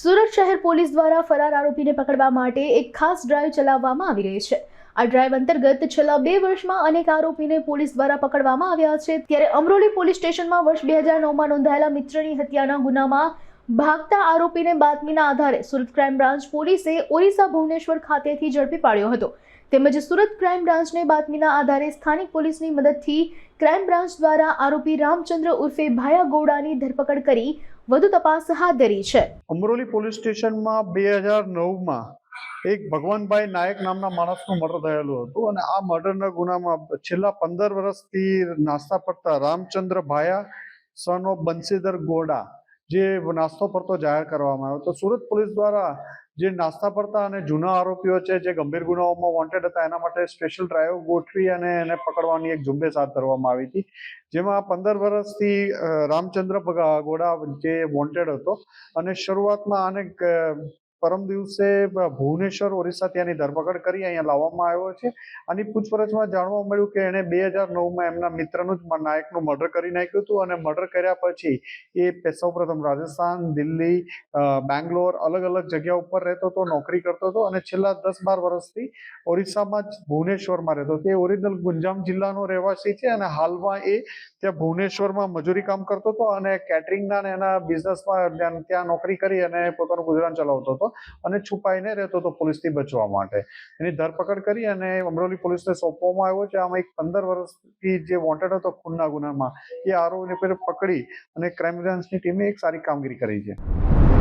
સુરત શહેર પોલીસ દ્વારા ફરાર આરોપીને પકડવા માટે એક ખાસ ડ્રાઈવ ચલાવવામાં આવી રહી છે. આ ડ્રાઈવ અંતર્ગત છેલ્લા બે વર્ષમાં અનેક આરોપીને પોલીસ દ્વારા પકડવામાં આવ્યા છે. ત્યારે અમરોલી પોલીસ સ્ટેશનમાં વર્ષ બે હજાર નવમાં નોંધાયેલા મિત્રની હત્યાના ગુનામાં ભાગતા આરોપીને બાતમીના આધારે સુરત ક્રાઇમ બ્રાન્ચ પોલીસે ઓરિસ્સા ભુવનેશ્વર ખાતેથી ઝડપી પાડ્યો હતો. તેમજ સુરત ક્રાઇમ બ્રાન્ચને બાતમીના આધારે સ્થાનિક પોલીસની મદદથી ક્રાઇમ બ્રાન્ચ દ્વારા આરોપી રામચંદ્ર ઉર્ફે ભાયા ગોડાની ધરપકડ કરી વધુ તપાસ હાથ ધરી છે. અમરોલી પોલીસ સ્ટેશનમાં બે હજાર નવમાં એક ભગવાનભાઈ નાયક નામના માણસનું મર્ડર થયેલું હતું અને આ મર્ડરના ગુનામાં છેલ્લા પંદર વર્ષથી નાસ્તા પડતા રામચંદ્ર ભાયા સન ઓફ બંસીધર ગોડા જે નાસ્તો પડતો જાહેર કરવામાં આવ્યો. તો સુરત પોલીસ દ્વારા જે નાસ્તા પડતા અને જૂના આરોપીઓ છે, જે ગંભીર ગુનાઓમાં વોન્ટેડ હતા, એના માટે સ્પેશિયલ ડ્રાઈવ ગોઠવી અને એને પકડવાની એક ઝુંબેશ હાથ ધરવામાં આવી હતી. જેમાં પંદર વર્ષથી રામચંદ્ર ગોડા જે વોન્ટેડ હતો, અને શરૂઆતમાં આને પરમ દિવસે ભુવનેશ્વર, ઓરિસ્સા ત્યાંની ધરપકડ કરી, અહીંયા લાવવામાં આવ્યો છે. અને પૂછપરછમાં જાણવા મળ્યું કે એણે બે હજાર નવમાં એમના મિત્રનું જ નાયકનું મર્ડર કરી નાખ્યું હતું અને મર્ડર કર્યા પછી એ સૌપ્રથમ રાજસ્થાન, દિલ્હી બેંગ્લોર અલગ અલગ જગ્યા ઉપર રહેતો હતો, નોકરી કરતો હતો અને છેલ્લા દસ બાર વર્ષથી ઓરિસ્સામાં જ ભુવનેશ્વરમાં રહેતો હતો. એ ઓરિજિનલ ગુંજામ જિલ્લાનો રહેવાસી છે અને હાલમાં એ ત્યાં ભુવનેશ્વરમાં મજૂરી કામ કરતો હતો અને કેટરિંગના એના બિઝનેસમાં ત્યાં નોકરી કરી અને પોતાનું ગુજરાન ચલાવતો હતો અને છુપાઈને રહેતો હતો પોલીસથી બચવા માટે. એની ધરપકડ કરી અને અમરોલી પોલીસને સોંપવામાં આવ્યો છે. આમાં એક પંદર વર્ષથી જે વોન્ટેડ હતો ખૂનના ગુનામાં, એ આરોપીને પકડી અને ક્રાઇમ બ્રાન્ચની ટીમે એક સારી કામગીરી કરી છે.